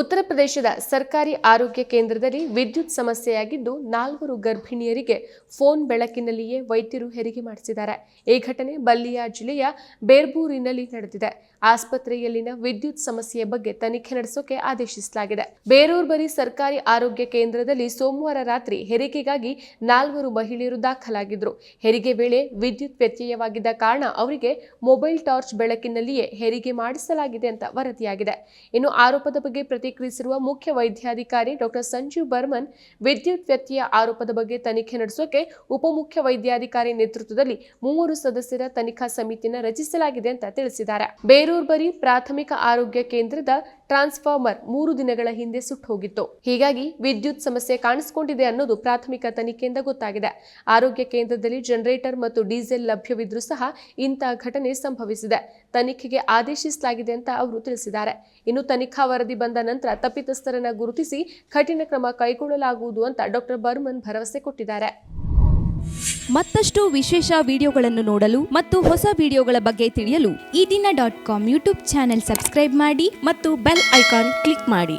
ಉತ್ತರ ಪ್ರದೇಶದ ಸರ್ಕಾರಿ ಆರೋಗ್ಯ ಕೇಂದ್ರದಲ್ಲಿ ವಿದ್ಯುತ್ ಸಮಸ್ಯೆಯಾಗಿದ್ದು ನಾಲ್ವರು ಗರ್ಭಿಣಿಯರಿಗೆ ಫೋನ್ ಬೆಳಕಿನಲ್ಲಿಯೇ ವೈದ್ಯರು ಹೆರಿಗೆ ಮಾಡಿಸಿದ್ದಾರೆ. ಈ ಘಟನೆ ಬಲ್ಲಿಯಾ ಜಿಲ್ಲೆಯ ಬೇರ್ಬೂರಿನಲ್ಲಿ ನಡೆದಿದೆ. ಆಸ್ಪತ್ರೆಯಲ್ಲಿನ ವಿದ್ಯುತ್ ಸಮಸ್ಯೆಯ ಬಗ್ಗೆ ತನಿಖೆ ನಡೆಸೋಕೆ ಆದೇಶಿಸಲಾಗಿದೆ. ಬೇರೂರ್ ಬರಿ ಸರ್ಕಾರಿ ಆರೋಗ್ಯ ಕೇಂದ್ರದಲ್ಲಿ ಸೋಮವಾರ ರಾತ್ರಿ ಹೆರಿಗೆಗಾಗಿ ನಾಲ್ವರು ಮಹಿಳೆಯರು ದಾಖಲಾಗಿದ್ದರು. ಹೆರಿಗೆ ವೇಳೆ ವಿದ್ಯುತ್ ವ್ಯತ್ಯಯವಾಗಿದ್ದ ಕಾರಣ ಅವರಿಗೆ ಮೊಬೈಲ್ ಟಾರ್ಚ್ ಬೆಳಕಿನಲ್ಲಿಯೇ ಹೆರಿಗೆ ಮಾಡಿಸಲಾಗಿದೆ ಅಂತ ವರದಿಯಾಗಿದೆ. ಇನ್ನು ಆರೋಪದ ಬಗ್ಗೆ ಪ್ರತಿಕ್ರಿಯಿಸಿರುವ ಮುಖ್ಯ ವೈದ್ಯಾಧಿಕಾರಿ ಡಾಕ್ಟರ್ ಸಂಜೀವ್ ಬರ್ಮನ್, ವಿದ್ಯುತ್ ವ್ಯತ್ಯಯ ಆರೋಪದ ಬಗ್ಗೆ ತನಿಖೆ ನಡೆಸೋಕೆ ಉಪಮುಖ್ಯ ವೈದ್ಯಾಧಿಕಾರಿ ನೇತೃತ್ವದಲ್ಲಿ ಮೂವರು ಸದಸ್ಯರ ತನಿಖಾ ಸಮಿತಿಯನ್ನು ರಚಿಸಲಾಗಿದೆ ಅಂತ ತಿಳಿಸಿದ್ದಾರೆ. ಬೇರೂರ್ ಬರಿ ಪ್ರಾಥಮಿಕ ಆರೋಗ್ಯ ಕೇಂದ್ರದ ಟ್ರಾನ್ಸ್ಫಾರ್ಮರ್ ಮೂರು ದಿನಗಳ ಹಿಂದೆ ಸುಟ್ಟು ಹೋಗಿತ್ತು ಹೀಗಾಗಿ ವಿದ್ಯುತ್ ಸಮಸ್ಯೆ ಕಾಣಿಸಿಕೊಂಡಿದೆ ಅನ್ನೋದು ಪ್ರಾಥಮಿಕ ತನಿಖೆಯಿಂದ ಗೊತ್ತಾಗಿದೆ. ಆರೋಗ್ಯ ಕೇಂದ್ರದಲ್ಲಿ ಜನರೇಟರ್ ಮತ್ತು ಡೀಸೆಲ್ ಲಭ್ಯವಿದ್ರೂ ಸಹ ಇಂತಹ ಘಟನೆ ಸಂಭವಿಸಿದೆ. ತನಿಖೆಗೆ ಆದೇಶಿಸಲಾಗಿದೆ ಅಂತ ಅವರು ತಿಳಿಸಿದ್ದಾರೆ. ಇನ್ನು ತನಿಖಾ ವರದಿ ಬಂದ ನಂತರ ತಪ್ಪಿತಸ್ಥರನ್ನು ಗುರುತಿಸಿ ಕಠಿಣ ಕ್ರಮ ಕೈಗೊಳ್ಳಲಾಗುವುದು ಅಂತ ಡಾಕ್ಟರ್ ಬರ್ಮನ್ ಭರವಸೆ ಕೊಟ್ಟಿದ್ದಾರೆ. ಮತ್ತಷ್ಟು ವಿಶೇಷ ವಿಡಿಯೋಗಳನ್ನು ನೋಡಲು ಮತ್ತು ಹೊಸ ವಿಡಿಯೋಗಳ ಬಗ್ಗೆ ತಿಳಿಯಲು Ee Dina dot com YouTube channel subscribe ಮಾಡಿ ಮತ್ತು ಬೆಲ್ ಐಕಾನ್ ಕ್ಲಿಕ್ ಮಾಡಿ.